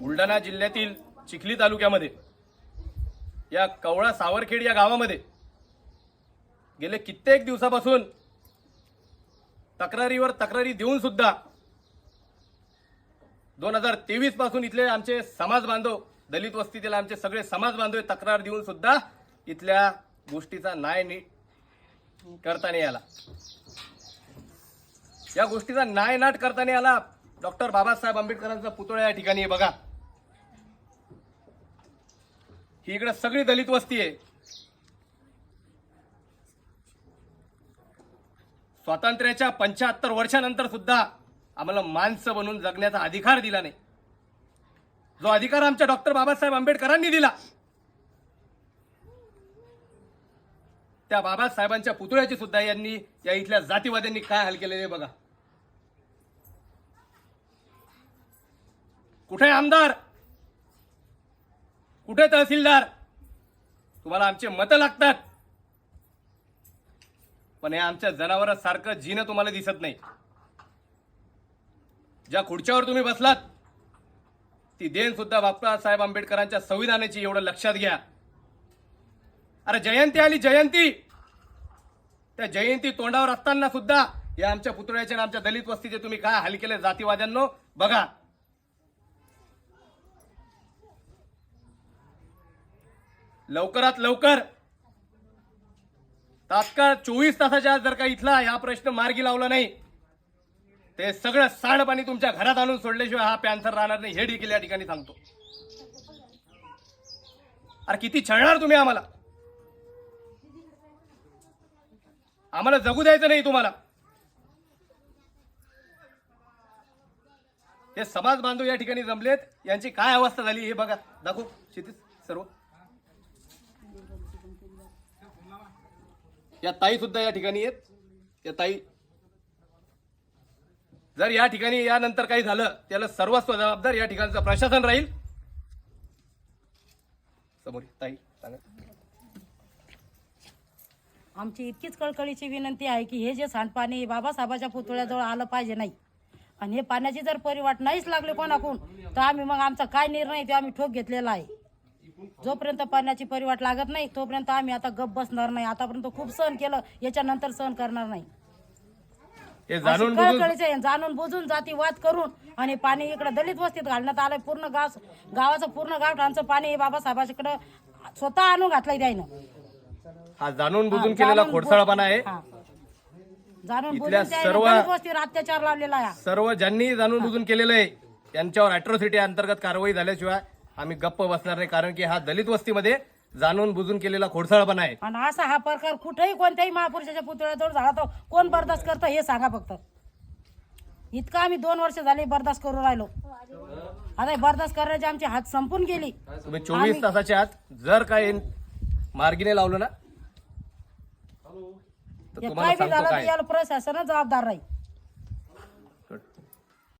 बुलढाणा जिल्ह्यातील चिखली तालुक्यामध्ये या कवळा सावरखेड या गावामध्ये गेले कित्येक दिवसापासून तक्रारीवर तक्रारी देऊन सुद्धा दोन हजार तेवीसपासून इथले आमचे समाज बांधव दलित वस्तीतील आमचे सगळे समाज बांधव तक्रार देऊन सुद्धा इथल्या गोष्टीचा न्याय नीट करता नाही आला. या गोष्टीचा न्याय नाट करता नाही आला डॉक्टर बाबासाहेब आंबेडकरांचा पुतळा या ठिकाणी बघा. ही इकडे सगळी दलित वस्ती आहे. स्वातंत्र्याच्या पंच्याहत्तर वर्षानंतर सुद्धा आम्हाला माणसं बनून जगण्याचा अधिकार दिला नाही. जो अधिकार आमच्या डॉक्टर बाबासाहेब आंबेडकरांनी दिला. त्या बाबासाहेबांच्या पुतळ्याची सुद्धा यांनी या इथल्या जातीवाद्यांनी काय हाल केलेले बघा. कुठे आमदार? कुठे तहसीलदार? तुम्हाला आमचे मतं लागतात. पण हे आमच्या जनावरांसारखं जीन तुम्हाला दिसत नाही. ज्या खुर्च्यावर तुम्ही बसलात ती देण सुद्धा बाबासाहेब आंबेडकरांच्या संविधानाची एवढं लक्षात घ्या. अरे जयंती आली जयंती! त्या जयंती तोंडावर असताना सुद्धा या आमच्या पुतळ्याचे आणि आमच्या दलित वस्तीचे तुम्ही काय हाल केले जातीवाद्यांनो? बघा. लवकरात लवकर. तात्काळ चोवीस तासाच्या आज जर का इथला हा प्रश्न मार्गी लावला नाही ते सगळं सांडपाणी तुमच्या घरात आणून सोडल्याशिवाय हा पॅन्सर राहणार नाही. हे देखील या ठिकाणी सांगतो. अरे किती छळणार तुम्ही आम्हाला? आम्हाला जगू द्यायचं नाही तुम्हाला. हे समाज बांधव या ठिकाणी जमलेत. यांची काय अवस्था झाली हे बघा. दाखव क्षितिज सर्व. या ताई सुद्धा या ठिकाणी आहेत. या ताई. जर या ठिकाणी यानंतर काही झालं त्याला सर्वस्व जबाबदार या ठिकाणचं प्रशासन राहील. समोर ताई सांगा. आमची इतकीच कळकळीची विनंती आहे की हे जे सांडपाणी बाबासाहेबाच्या पुतळ्याजवळ आलं पाहिजे नाही आणि हे पाण्याची जर परिवाट नाहीच लागले कोणाकून तर आम्ही मग आमचा काय निर्णय ते आम्ही ठोक घेतलेला आहे. जोपर्यंत पाण्याची परिवाट लागत नाही तोपर्यंत आम्ही आता गप बसणार नाही. आतापर्यंत खूप सहन केलं याच्यानंतर सहन करणार नाही. हे जाणून बुजून कळकळीचं आहे. जाणून बुजून जातीवाद करून आणि पाणी इकडे दलित वस्तीत घालण्यात आलंय. पूर्ण गाव गावाचं पूर्ण गावठाणचं पाणी हे बाबासाहेबाच्याकडे स्वतः आणून घातलंय त्यानं हा जाणून बुजून केलेला जाणून खोडसाळपणा आहे. हा. जाणून इथल्या बुजून त्यानं सर्व- दलित वस्तीवर अत्याचार लावलेला आहे. सर्व ज्यांनी जाणून बुजून केलेलं आहे त्यांच्यावर अॅट्रॉसिटी अंतर्गत कारवाई झाल्याशिवाय आम्ही गप्प बसणार नाही कारण की हा दलित वस्तीमध्ये जाणून बुजून केलेला खोडसाळपणा आहे. आणि असा हा प्रकार कुठेही कोणत्याही महापुरुषाच्या पुतळ्याजवळ झाला तर कोण बर्दाश्त करतं हे सांगा फक्त. इतकं आम्ही दोन वर्ष झाली बर्दाश्त करून राहिलो. आता हे बर्दाश्त करण्याची आमची हात संपून गेली. तुम्ही चोवीस तासाच्या आत जर काय मार्गीने लावलं ना तर तुम्हाला काय बी सांगतो झालं तर काय? याला प्रशासन जबाबदार राहील.